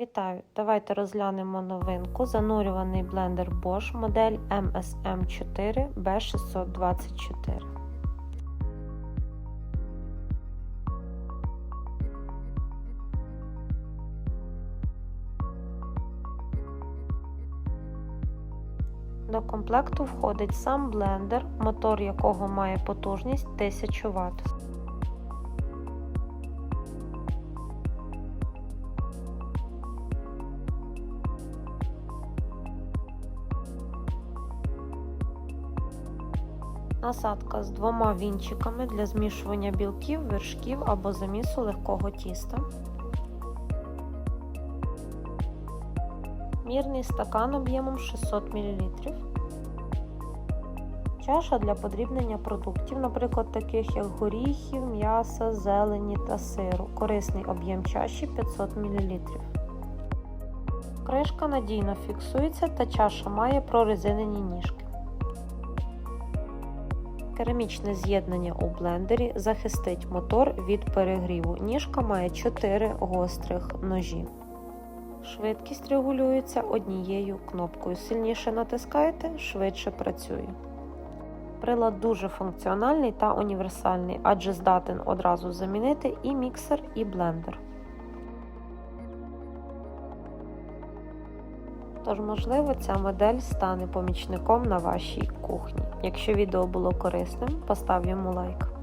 Вітаю! Давайте розглянемо новинку. Занурюваний блендер Bosch модель MSM4 B624. До комплекту входить сам блендер, мотор якого має потужність 1000 Вт. Насадка з двома вінчиками для змішування білків, вершків або замісу легкого тіста. Мірний стакан об'ємом 600 мл. Чаша для подрібнення продуктів, наприклад, таких як горіхів, м'яса, зелені та сиру. Корисний об'єм чаші 500 мл. Кришка надійно фіксується та чаша має прорезинені ніжки. Керамічне з'єднання у блендері захистить мотор від перегріву. Ніжка має 4 гострих ножі. Швидкість регулюється однією кнопкою. Сильніше натискаєте, швидше працює. Прилад дуже функціональний та універсальний, адже здатен одразу замінити і міксер, і блендер. Тож, можливо, ця модель стане помічником на вашій кухні. Якщо відео було корисним, постав йому лайк.